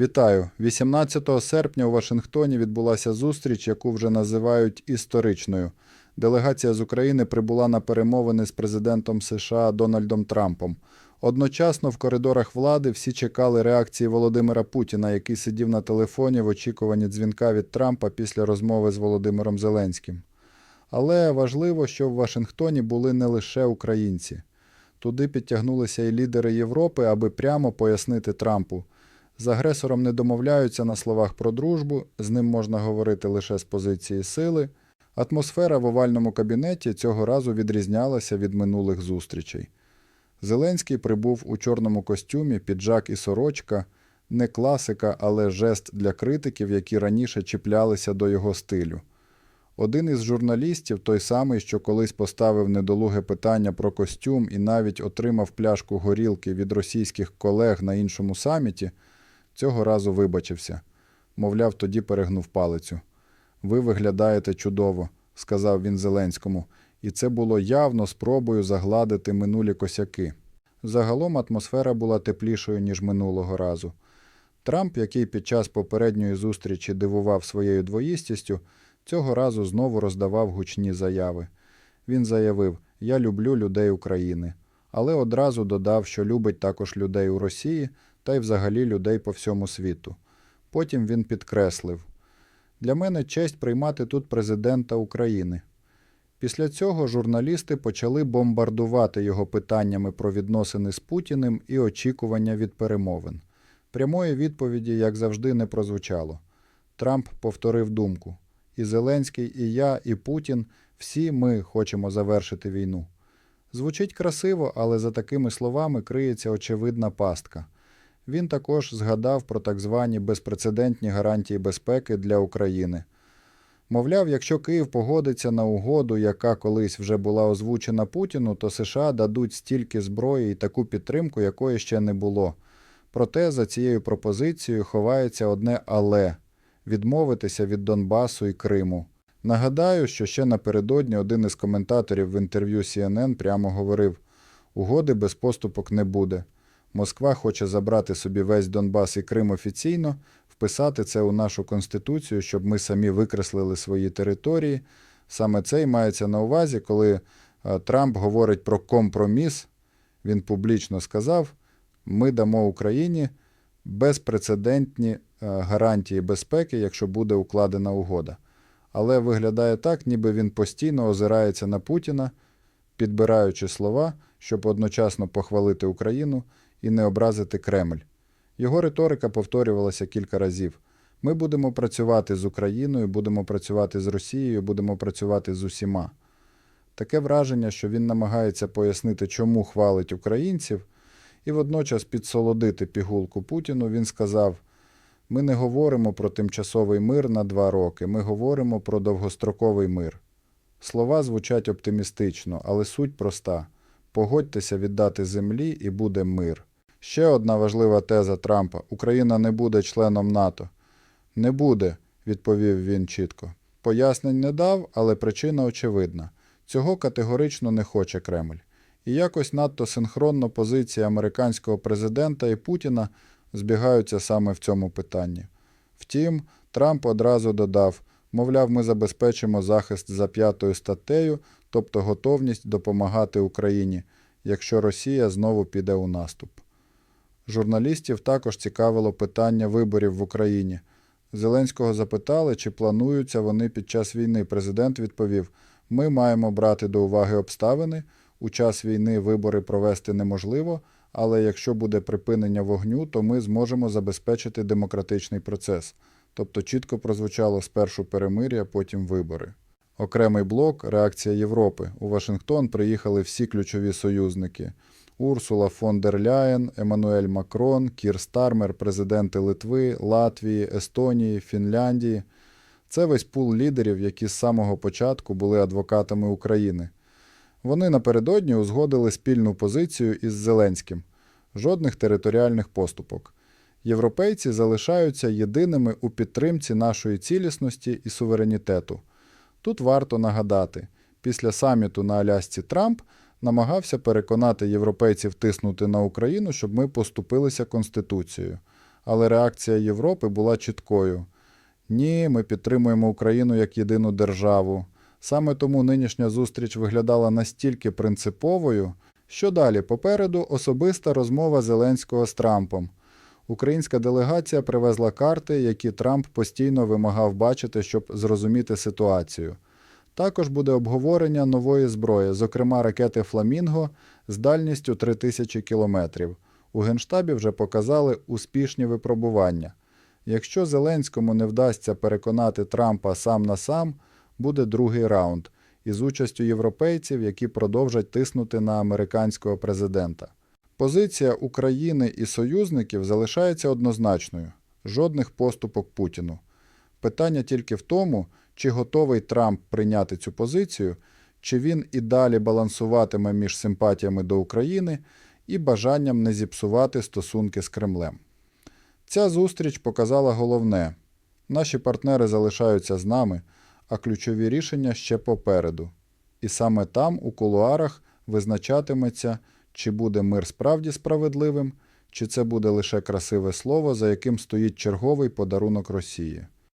Вітаю! 18 серпня у Вашингтоні відбулася зустріч, яку вже називають історичною. Делегація з України прибула на перемовини з президентом США Дональдом Трампом. Одночасно в коридорах влади всі чекали реакції Володимира Путіна, який сидів на телефоні в очікуванні дзвінка від Трампа після розмови з Володимиром Зеленським. Але важливо, що в Вашингтоні були не лише українці. Туди підтягнулися і лідери Європи, аби прямо пояснити Трампу. З агресором не домовляються на словах про дружбу, з ним можна говорити лише з позиції сили. Атмосфера в овальному кабінеті цього разу відрізнялася від минулих зустрічей. Зеленський прибув у чорному костюмі, піджак і сорочка, не класика, але жест для критиків, які раніше чіплялися до його стилю. Один із журналістів, той самий, що колись поставив недолуге питання про костюм і навіть отримав пляшку горілки від російських колег на іншому саміті, цього разу вибачився. Мовляв, тоді перегнув палицю. Ви виглядаєте чудово, сказав він Зеленському, і це було явно спробою загладити минулі косяки. Загалом атмосфера була теплішою, ніж минулого разу. Трамп, який під час попередньої зустрічі дивував своєю двоїстістю, цього разу знову роздавав гучні заяви. Він заявив: Я люблю людей України, але одразу додав, що любить також людей у Росії та й взагалі людей по всьому світу. Потім він підкреслив: Для мене честь приймати тут президента України. Після цього журналісти почали бомбардувати його питаннями про відносини з Путіним і очікування від перемовин. Прямої відповіді, як завжди, не прозвучало. Трамп повторив думку: і Зеленський, і я, і Путін всі ми хочемо завершити війну. Звучить красиво, але за такими словами криється очевидна пастка. Він також згадав про так звані безпрецедентні гарантії безпеки для України. Мовляв, якщо Київ погодиться на угоду, яка колись вже була озвучена Путіну, то США дадуть стільки зброї і таку підтримку, якої ще не було. Проте за цією пропозицією ховається одне але відмовитися від Донбасу і Криму. Нагадаю, що ще напередодні один із коментаторів в інтерв'ю CNN прямо говорив: угоди без поступок не буде. Москва хоче забрати собі весь Донбас і Крим офіційно, вписати це у нашу конституцію, щоб ми самі викреслили свої території. Саме це й мається на увазі, коли е, Трамп говорить про компроміс. Він публічно сказав: ми дамо Україні безпрецедентні е, гарантії безпеки, якщо буде укладена угода. Але виглядає так, ніби він постійно озирається на Путіна, підбираючи слова, щоб одночасно похвалити Україну і не образити Кремль. Його риторика повторювалася кілька разів. Ми будемо працювати з Україною, будемо працювати з Росією, будемо працювати з усіма. Таке враження, що він намагається пояснити, чому хвалить українців, і водночас підсолодити пігулку Путіну, він сказав: ми не говоримо про тимчасовий мир на два роки, ми говоримо про довгостроковий мир. Слова звучать оптимістично, але суть проста: погодьтеся віддати землі і буде мир. Ще одна важлива теза Трампа: Україна не буде членом НАТО. Не буде, відповів він чітко. Пояснень не дав, але причина очевидна. Цього категорично не хоче Кремль. І якось надто синхронно позиції американського президента і Путіна збігаються саме в цьому питанні. Втім, Трамп одразу додав, мовляв, ми забезпечимо захист за п'ятою статтею, тобто готовність допомагати Україні, якщо Росія знову піде у наступ. Журналістів також цікавило питання виборів в Україні. Зеленського запитали, чи плануються вони під час війни. Президент відповів: Ми маємо брати до уваги обставини. У час війни вибори провести неможливо, але якщо буде припинення вогню, то ми зможемо забезпечити демократичний процес. Тобто чітко прозвучало спершу перемир'я, потім вибори. Окремий блок реакція Європи. У Вашингтон приїхали всі ключові союзники. Урсула фон дер Ляєн, Еммануель Макрон, Кір Стармер, президенти Литви, Латвії, Естонії, Фінляндії. Це весь пул лідерів, які з самого початку були адвокатами України. Вони напередодні узгодили спільну позицію із Зеленським. Жодних територіальних поступок. Європейці залишаються єдиними у підтримці нашої цілісності і суверенітету. Тут варто нагадати, після саміту на Алясці Трамп намагався переконати європейців тиснути на Україну, щоб ми поступилися Конституцією. але реакція Європи була чіткою. Ні, ми підтримуємо Україну як єдину державу. Саме тому нинішня зустріч виглядала настільки принциповою, що далі попереду особиста розмова Зеленського з Трампом. Українська делегація привезла карти, які Трамп постійно вимагав бачити, щоб зрозуміти ситуацію. Також буде обговорення нової зброї, зокрема ракети Фламінго з дальністю 3000 кілометрів. У Генштабі вже показали успішні випробування. Якщо Зеленському не вдасться переконати Трампа сам на сам, буде другий раунд із участю європейців, які продовжать тиснути на американського президента. Позиція України і союзників залишається однозначною: жодних поступок Путіну. Питання тільки в тому, чи готовий Трамп прийняти цю позицію, чи він і далі балансуватиме між симпатіями до України і бажанням не зіпсувати стосунки з Кремлем. Ця зустріч показала головне: наші партнери залишаються з нами, а ключові рішення ще попереду. І саме там, у кулуарах, визначатиметься, чи буде мир справді справедливим, чи це буде лише красиве слово, за яким стоїть черговий подарунок Росії.